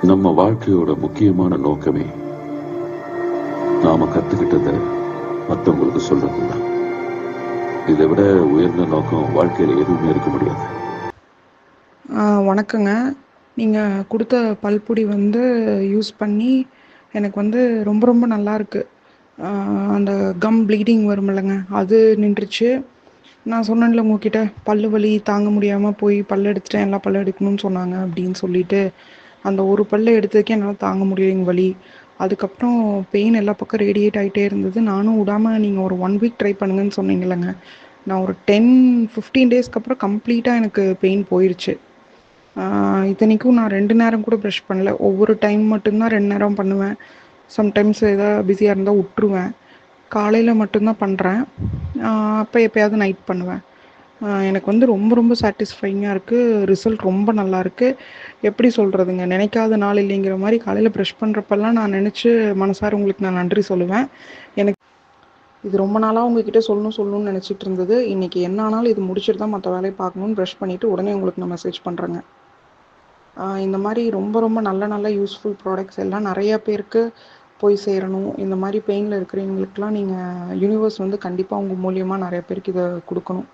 நம்ம வாழ்க்கையோட முக்கியமான நோக்கமே நாம கத்துக்கிட்டத மத்தவங்களுக்கு சொல்றதுதான். இதை விட உயர்ந்த நோக்கம் வாழ்க்கையில எதுவுமே இருக்க முடியாது. வணக்கங்க. நீங்கள் கொடுத்த பல்பொடி வந்து யூஸ் பண்ணி எனக்கு வந்து ரொம்ப ரொம்ப நல்லா இருக்கு. அந்த கம் ப்ளீடிங் வரும் இல்லைங்க அது நின்றுச்சு. நான் சொன்னேன்ல உங்ககிட்ட பல்லு வலி தாங்க முடியாமல் போய் பல்லு எடுத்துட்டேன் எல்லா பல்லு எடுக்கணும்னு சொன்னாங்க அப்படின்னு சொல்லிட்டு. அந்த ஒரு பல்லை எடுத்ததுக்கே என்னால் தாங்க முடியலைங்க வலி. அதுக்கப்புறம் பெயின் எல்லா பக்கம் ரேடியேட் ஆகிட்டே இருந்தது. நானும் விடாமல் நீங்கள் ஒரு ஒன் வீக் ட்ரை பண்ணுங்கன்னு சொன்னீங்கல்லங்க. நான் ஒரு டென் ஃபிஃப்டீன் டேஸ்க்கு அப்புறம் கம்ப்ளீட்டாக எனக்கு பெயின் போயிடுச்சு இத்தனைக்கும் நான் ரெண்டு நேரம் கூட ப்ரஷ் பண்ணல. ஒவ்வொரு டைம் மட்டும்தான் ரெண்டு நேரம் பண்ணுவேன். சம்டைம்ஸ் ஏதாவது பிஸியாக இருந்தால் விட்டுருவேன். காலையில் மட்டும்தான் பண்ணுறேன் அப்போ எப்போயாவது நைட் பண்ணுவேன். எனக்கு வந்து ரொம்ப ரொம்ப சாட்டிஸ்ஃபைங்காக இருக்குது ரிசல்ட் ரொம்ப நல்லா இருக்குது எப்படி சொல்கிறதுங்க நினைக்காத நாள் இல்லைங்கிற மாதிரி காலையில் ப்ரெஷ் பண்ணுறப்பெல்லாம் நான் நினச்சி மனசார உங்களுக்கு நான் நன்றி சொல்லுவேன். எனக்கு இது ரொம்ப நாளாக உங்ககிட்ட சொல்லணும் சொல்லணும்னு நினச்சிட்டு இருந்தது. இன்றைக்கி என்ன ஆனாலும் இது முடிச்சுட்டு தான் மற்ற வேலையை பார்க்கணும்னு ப்ரஷ் பண்ணிவிட்டு உடனே உங்களுக்கு நான் மெசேஜ் பண்ணுறேங்க இந்த மாதிரி ரொம்ப ரொம்ப நல்ல நல்ல யூஸ்ஃபுல் ப்ராடக்ட்ஸ் எல்லாம் நிறைய பேருக்கு போய் சேரணும். இந்த மாதிரி பெயினில் இருக்கிறவங்களுக்குலாம் நீங்கள் யூனிவர்ஸ் வந்து கண்டிப்பாக உங்கள் மூலியமாக நிறைய பேருக்கு இதை கொடுக்கணும்.